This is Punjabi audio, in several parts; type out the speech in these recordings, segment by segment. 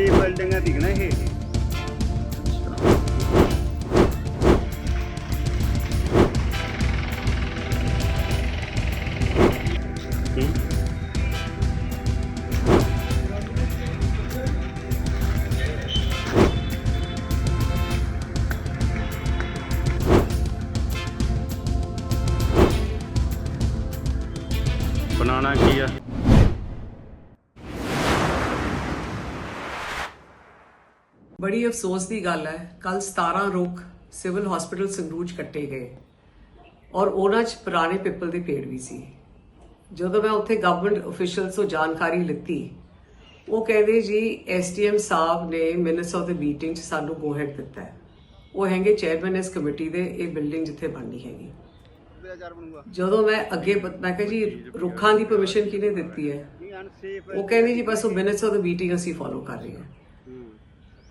ਇਹ ਬਿਲਡਿੰਗਾਂ ਦਿਖਣਾ ਇਹ। ਬਣਾਉਣਾ ਕੀ ਆ? ਬੜੀ ਅਫਸੋਸ ਦੀ ਗੱਲ ਹੈ ਕੱਲ 17 ਰੁੱਖ ਸਿਵਲ ਹਸਪੀਟਲ ਸੰਗਰੂਰ 'ਚ ਕੱਟੇ ਗਏ ਔਰ ਉਹਨਾਂ 'ਚ ਪੁਰਾਣੇ ਪਿੱਪਲ ਦੇ ਪੇੜ ਵੀ ਸੀ। ਜਦੋਂ ਮੈਂ ਉੱਥੇ ਗਵਰਨਮੈਂਟ ਅਫੀਸ਼ੀਅਲਸ ਤੋਂ ਜਾਣਕਾਰੀ ਲਿੱਤੀ, ਉਹ ਕਹਿੰਦੇ ਜੀ ਐਸਟੀਐਮ ਸਾਹਿਬ ਨੇ ਮਿਨਟਸ ਆਫ ਦ ਮੀਟਿੰਗ 'ਚ ਸਾਨੂੰ ਗੋ ਦਿੱਤਾ ਹੈ। ਉਹ ਹੈਗੇ ਚੇਅਰਮੈਨ ਇਸ ਕਮੇਟੀ ਦੇ, ਇਹ ਬਿਲਡਿੰਗ ਜਿੱਥੇ ਬਣਨੀ ਹੈਗੀ। ਜਦੋਂ ਮੈਂ ਅੱਗੇ ਮੈਂ ਕਿਹਾ ਜੀ, ਰੁੱਖਾਂ ਦੀ ਪਰਮਿਸ਼ਨ ਕਿਹਨੇ ਦਿੱਤੀ ਹੈ? ਉਹ ਕਹਿੰਦੇ ਜੀ, ਬਸ ਉਹ ਮਿਨਟਸ ਆਫ ਦ ਮੀਟਿੰਗ ਅਸੀਂ ਫੋਲੋ ਕਰ ਰਹੇ ਹਾਂ।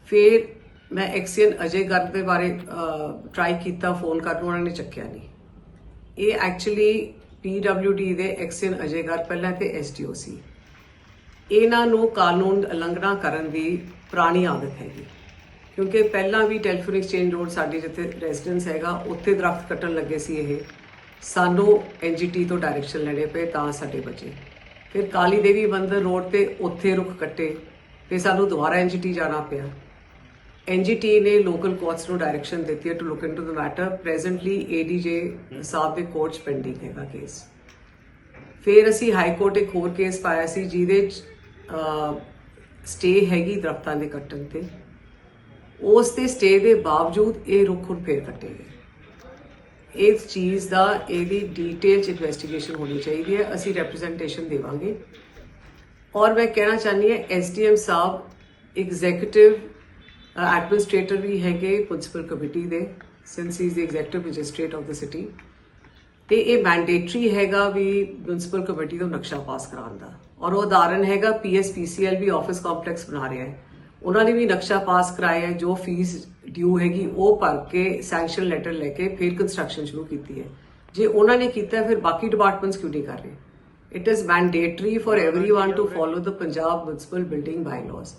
ਫਿਰ ਮੈਂ ਐਕਸੀਅਨ ਅਜੇ ਗਰਗ ਦੇ ਬਾਰੇ ਟਰਾਈ ਕੀਤਾ ਫੋਨ ਕਰਨ ਨੂੰ, ਉਹਨਾਂ ਨੇ ਚੱਕਿਆ ਨਹੀਂ। ਇਹ ਐਕਚੁਅਲੀ ਪੀਡਬਲਯੂਡੀ ਦੇ ਐਕਸੀਅਨ ਅਜੇ ਗਰਗ ਪਹਿਲਾਂ ਤੇ ਐਸਡੀਓ ਸੀ। ਇਹਨਾਂ ਨੂੰ ਕਾਨੂੰਨ ਉਲੰਘਣਾ ਕਰਨ ਦੀ ਪੁਰਾਣੀ ਆਦਤ ਹੈਗੀ। ਕਿਉਂਕਿ ਪਹਿਲਾਂ ਵੀ ਟੈਲੀਫੋਨ ਐਕਸਚੇਂਜ ਰੋਡ ਸਾਡੇ ਜਿੱਥੇ ਰੈਜ਼ੀਡੈਂਸ ਹੈਗਾ, ਉੱਥੇ ਦਰਖਤ ਕੱਟਣ ਲੱਗੇ ਸੀ ਇਹ। ਸਾਨੂੰ ਐਨਜੀਟੀ ਤੋਂ ਡਾਇਰੈਕਸ਼ਨ ਲੈਣੇ ਪਏ, ਤਾਂ ਸਾਡੇ ਬਚੇ। ਫਿਰ ਕਾਲੀ ਦੇਵੀ ਮੰਦਰ ਰੋਡ ਤੇ ਉੱਥੇ ਰੁੱਖ ਕੱਟੇ ਫਿਰ ਸਾਨੂੰ ਦੁਬਾਰਾ ਐਨਜੀਟੀ ਜਾਣਾ ਪਿਆ। ਐਨਜੀਟੀ ਨੇ ਲੋਕਲ ਕੋਰਟਸ ਨੂੰ ਡਾਇਰੈਕਸ਼ਨ ਦਿੱਤੀ ਹੈ to look into the matter presently ADJ ਸਾਹਿਬ ਦੇ ਕੋਰਟ 'ਚ ਪੈਂਡਿੰਗ ਹੈਗਾ ਕੇਸ ਫਿਰ ਅਸੀਂ ਹਾਈ ਕੋਰਟ ਇੱਕ ਹੋਰ ਕੇਸ ਪਾਇਆ ਸੀ ਜਿਹਦੇ ਚ ਸਟੇ ਹੈਗੀ ਦਰਖਤਾਂ ਦੇ ਕੱਟਣ ਤੇ। ਉਸ ਤੇ ਸਟੇ ਦੇ ਬਾਵਜੂਦ ਇਹ ਰੁੱਖ ਹੁਣ ਫੇਰ ਕੱਟੇ ਗਏ। ਇਸ ਚੀਜ਼ ਦਾ ਇਹਦੀ ਡੀਟੇਲ ਚ ਇਨਵੈਸਟੀਗੇਸ਼ਨ ਹੋਣੀ ਚਾਹੀਦੀ ਹੈ। ਅਸੀਂ ਰਿਪਰੈਜ਼ੈਂਟੇਸ਼ਨ ਦੇਵਾਂਗੇ। ਔਰ ਮੈਂ ਕਹਿਣਾ ਚਾਹਨੀ ਹੈ ਐਸਡੀਐਮ ਸਾਹਿਬ ਐਗਜ਼ੀਕਿਊਟਿਵ ਐਡਮਿਨਿਸਟ੍ਰੇਟਰ ਵੀ ਹੈਗੇ ਪ੍ਰਿੰਸੀਪਲ ਕਮੇਟੀ ਦੇ since he is the executive magistrate of the city ਤੇ ਇਹ ਮੈਂਡੇਟਰੀ ਹੈਗਾ ਵੀ ਪ੍ਰਿੰਸੀਪਲ ਕਮੇਟੀ ਤੋਂ ਨਕਸ਼ਾ ਪਾਸ ਕਰਾਉਣ ਦਾ। ਔਰ ਉਹ ਉਦਾਹਰਨ ਹੈਗਾ ਪੀਐਸਪੀਸੀਐਲ ਵੀ ਆਫਿਸ ਕੰਪਲੈਕਸ ਬਣਾ ਰਿਹਾ ਹੈ। ਉਹਨਾਂ ਨੇ ਵੀ ਨਕਸ਼ਾ ਪਾਸ ਕਰਾਇਆ ਹੈ, ਜੋ ਫੀਸ ਡਿਊ ਹੈਗੀ, ਉਹ ਭਰ ਕੇ ਸੈਂਕਸ਼ਨ ਲੈਟਰ ਲੈ ਕੇ ਫਿਰ ਕੰਸਟਰਕਸ਼ਨ ਸ਼ੁਰੂ ਕੀਤੀ ਹੈ। ਜੇ ਉਹਨਾਂ ਨੇ ਕੀਤਾ, ਫਿਰ ਬਾਕੀ ਡਿਪਾਰਟਮੈਂਟਸ ਕਿਉਂ ਨਹੀਂ ਕਰ ਰਹੇ? It is mandatory for everyone to follow the Punjab municipal building bylaws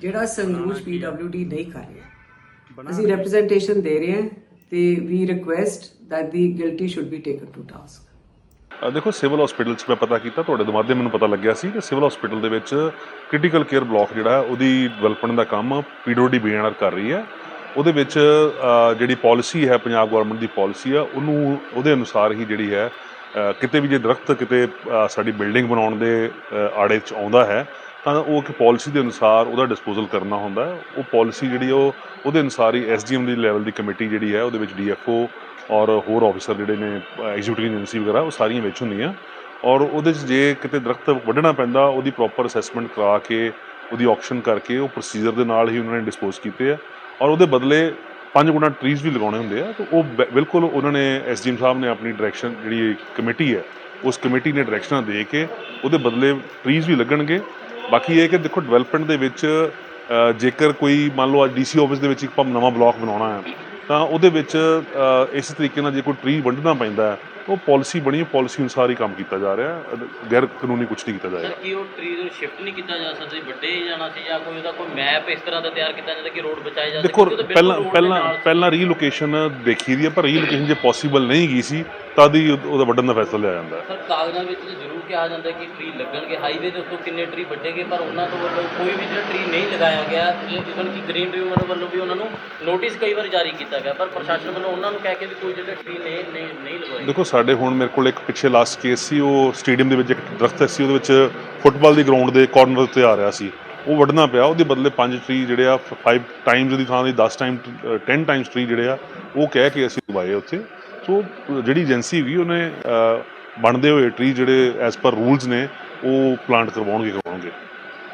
ਜਿਹੜਾ ਸੰਗਰੂਰ ਪੀਡਬਲਯੂਡੀ ਨਹੀਂ ਕਰ ਰਿਹਾ। ਅਸੀਂ ਰਿਪਰੈਜ਼ੈਂਟੇਸ਼ਨ ਦੇ ਰਹੇ ਹਾਂ ਤੇ ਵੀ request that the guilty should be taken to task ਦੇਖੋ ਸਿਵਲ ਹਸਪੀਟਲ 'ਚ ਮੈਂ ਪਤਾ ਕੀਤਾ ਤੁਹਾਡੇ ਦੇ ਮਾਧਿਅਮ ਮੈਨੂੰ ਪਤਾ ਲੱਗਿਆ ਸੀ ਕਿ ਸਿਵਲ ਹਸਪੀਟਲ ਦੇ ਵਿੱਚ ਕ੍ਰਿਟੀਕਲ ਕੇਅਰ ਬਲਾਕ ਜਿਹੜਾ ਹੈ ਉਹਦੀ ਡਿਵੈਲਪਮੈਂਟ ਦਾ ਕੰਮ ਪੀਡਬਲਯੂਡੀ ਬੀਐਨਆਰ ਕਰ ਰਹੀ ਹੈ। ਉਹਦੇ ਵਿੱਚ ਜਿਹੜੀ ਪਾਲਿਸੀ ਹੈ ਪੰਜਾਬ ਗਵਰਨਮੈਂਟ ਦੀ ਪਾਲਿਸੀ ਆ ਉਹਨੂੰ ਉਹਦੇ ਅਨੁਸਾਰ ਹੀ ਜਿਹੜੀ ਹੈ ਕਿਤੇ ਵੀ ਜੇ ਦਰਖਤ ਕਿਤੇ ਸਾਡੀ ਬਿਲਡਿੰਗ ਬਣਾਉਣ ਦੇ ਆੜੇ 'ਚ ਆਉਂਦਾ ਹੈ ਤਾਂ ਉਹ ਇੱਕ ਪਾਲਿਸੀ ਦੇ ਅਨੁਸਾਰ ਉਹਦਾ ਡਿਸਪੋਜ਼ਲ ਕਰਨਾ ਹੁੰਦਾ ਹੈ। ਉਹ ਪਾਲਿਸੀ ਜਿਹੜੀ ਉਹ ਉਹਦੇ ਅਨੁਸਾਰ ਹੀ ਐਸਡੀਐਮ ਦੀ ਲੈਵਲ ਦੀ ਕਮੇਟੀ ਜਿਹੜੀ ਹੈ, ਉਹਦੇ ਵਿੱਚ ਡੀਐਫਓ ਔਰ ਹੋਰ ਆਫੀਸਰ ਜਿਹੜੇ ਨੇ ਐਗਜ਼ੀਕਿਊਟਿਵ ਏਜੰਸੀ ਵਗੈਰਾ, ਉਹ ਸਾਰੀਆਂ ਵਿੱਚ ਹੁੰਦੀਆਂ। ਔਰ ਉਹਦੇ 'ਚ ਜੇ ਕਿਤੇ ਦਰਖਤ ਵੱਢਣਾ ਪੈਂਦਾ, ਉਹਦੀ ਪ੍ਰੋਪਰ ਅਸੈਸਮੈਂਟ ਕਰਾ ਕੇ, ਉਹਦੀ ਆਕਸ਼ਨ ਕਰਕੇ, ਉਹ ਪ੍ਰੋਸੀਜਰ ਦੇ ਨਾਲ ਹੀ ਉਹਨਾਂ ਨੇ ਡਿਸਪੋਜ਼ ਕੀਤੇ ਆ। ਔਰ ਉਹਦੇ ਬਦਲੇ ਪੰਜ ਗੁਣਾ ਟਰੀਜ਼ ਵੀ ਲਗਾਉਣੇ ਹੁੰਦੇ ਆ। ਤਾਂ ਉਹ ਬਿ- ਬਿਲਕੁਲ ਉਹਨਾਂ ਨੇ ਐਸਡੀਐਮ ਸਾਹਿਬ ਨੇ ਆਪਣੀ ਡਾਇਰੈਕਸ਼ਨ ਜਿਹੜੀ ਕਮੇਟੀ ਹੈ, ਉਸ ਕਮੇਟੀ ਨੇ ਡਾਇਰੈਕਸ਼ਨਾਂ ਦੇ ਕੇ ਉਹਦੇ ਬਦਲੇ ਟਰੀਜ਼ ਵੀ ਲੱਗਣਗੇ। ਬਾਕੀ ਇਹ ਕਿ ਦੇਖੋ ਡਿਵੈਲਪਮੈਂਟ ਦੇ ਵਿੱਚ ਜੇਕਰ ਕੋਈ ਮੰਨ ਲਓ ਅੱਜ ਡੀਸੀ ਆਫਿਸ ਦੇ ਵਿੱਚ ਇੱਕ ਨਵਾਂ ਬਲਾਕ ਬਣਾਉਣਾ ਹੈ ਤਾਂ ਉਹਦੇ ਵਿੱਚ ਇਸ ਤਰੀਕੇ ਨਾਲ ਜੇ ਕੋਈ ਟਰੀ ਵੱਢਣਾ ਪੈਂਦਾ ਹੈ ਉਹ ਪਾਲਿਸੀ ਬਣੀ ਪਾਲਿਸੀ ਅਨੁਸਾਰ ਹੀ ਕੰਮ ਕੀਤਾ ਜਾ ਰਿਹਾ ਗੈਰ ਕਾਨੂੰਨੀ ਕੁਝ ਨਹੀਂ ਕੀਤਾ ਸਰ ਜਾਏਗਾ ਕੀ ਉਹ ਟਰੀ ਨੂੰ ਸ਼ਿਫਟ ਨਹੀਂ ਕੀਤਾ ਜਾ ਸਕਦਾ ਵੱਡੇ ਜਾਣਾ ਸੀ ਜਾਂ ਕੋਈ ਉਹਦਾ ਕੋਈ ਮੈਪ ਇਸ ਤਰ੍ਹਾਂ ਦਾ ਤਿਆਰ ਕੀਤਾ ਜਾਂਦਾ ਕਿ ਰੋਡ ਬਚਾਏ ਜਾ ਦੇਖੋ ਪਹਿਲਾਂ ਪਹਿਲਾਂ। ਪਹਿਲਾਂ ਰੀਲੋਕੇਸ਼ਨ ਦੇਖੀ ਦੀ ਹੈ ਪਰ ਰੀਲੋਕੇਸ਼ਨ ਜੇ ਪੋਸੀਬਲ ਨਹੀਂ ਗਈ ਸੀ ਤਦ ਹੀ ਉਹ- ਉਹਦਾ ਵੱਢਣ ਦਾ ਫੈਸਲਾ ਲਿਆ ਜਾਂਦਾ ਹੈ। ਸਰ ਕਾਗਜ਼ਾਂ ਵਿੱਚ ਤਾਂ ਜ਼ਰੂਰ ਕਿਹਾ ਜਾਂਦਾ ਕਿ ਟਰੀ ਲੱਗਣਗੇ। ਹਾਈਵੇ ਦੇ ਉੱਤੋਂ ਕਿੰਨੇ ਟਰੀ ਵੱਢੇਗੇ ਪਰ ਉਹਨਾਂ ਤੋਂ ਵੱਲੋਂ ਕੋਈ ਵੀ ਜਿਹੜਾ ਟਰੀ ਨਹੀਂ ਲਗਾਇਆ ਗਿਆ ਇਵਨ ਕਿ ਗ੍ਰੀਨ ਰਿਵਰ ਵੱਲੋਂ ਵੀ ਉਹਨਾਂ ਨੂੰ ਨੋਟਿਸ ਕਈ ਵਾਰ ਜਾਰੀ ਕੀਤਾ ਗਿਆ ਪਰ ਪ੍ਰਸ਼ਾਸਨ ਵੱਲੋਂ ਉਹਨਾਂ ਨੂੰ ਕਹਿ ਕੇ ਵੀ ਕੋਈ ਜਿਹੜਾ ਟਰੀ ਨਹੀਂ ਨਹੀਂ ਨਹੀਂ ਲਗਵਾਏ ਦੇਖੋ ਸਾਡੇ ਹੁਣ ਮੇਰੇ ਕੋਲ ਇੱਕ ਪਿੱਛੇ ਲਾਸਟ ਕੇਸ ਸੀ ਉਹ ਸਟੇਡੀਅਮ ਦੇ ਵਿੱਚ ਇੱਕ ਦਰਖਤ ਸੀ ਉਹਦੇ ਵਿੱਚ ਫੁੱਟਬਾਲ ਦੀ ਗਰਾਊਂਡ ਦੇ ਕਾਰਨਰ ਤੇ ਆ ਰਿਹਾ ਸੀ। ਉਹ ਵੱਢਣਾ ਪਿਆ ਉਹਦੇ ਬਦਲੇ ਪੰਜ ਟਰੀ ਜਿਹੜੇ ਆ 5 ਟਾਈਮਸ ਦੀ ਥਾਂ ਦੀ 10 ਟਾਈਮ 10 ਟਾਈਮਸ ਟਰੀ ਜਿਹੜੇ ਆ ਉਹ ਕਹਿ ਕੇ ਅਸੀਂ ਲਗਵਾਏ ਉੱਥੇ। ਸੋ ਜਿਹੜੀ ਏਜੰਸੀ ਵੀ ਉਹਨੇ ਬਣਦੇ ਹੋਏ ਟਰੀ ਜਿਹੜੇ ਐਸ ਪਰ ਰੂਲਸ ਨੇ, ਉਹ ਪਲਾਂਟ ਕਰਵਾਉਣਗੇ ਕਰਵਾਉਣਗੇ।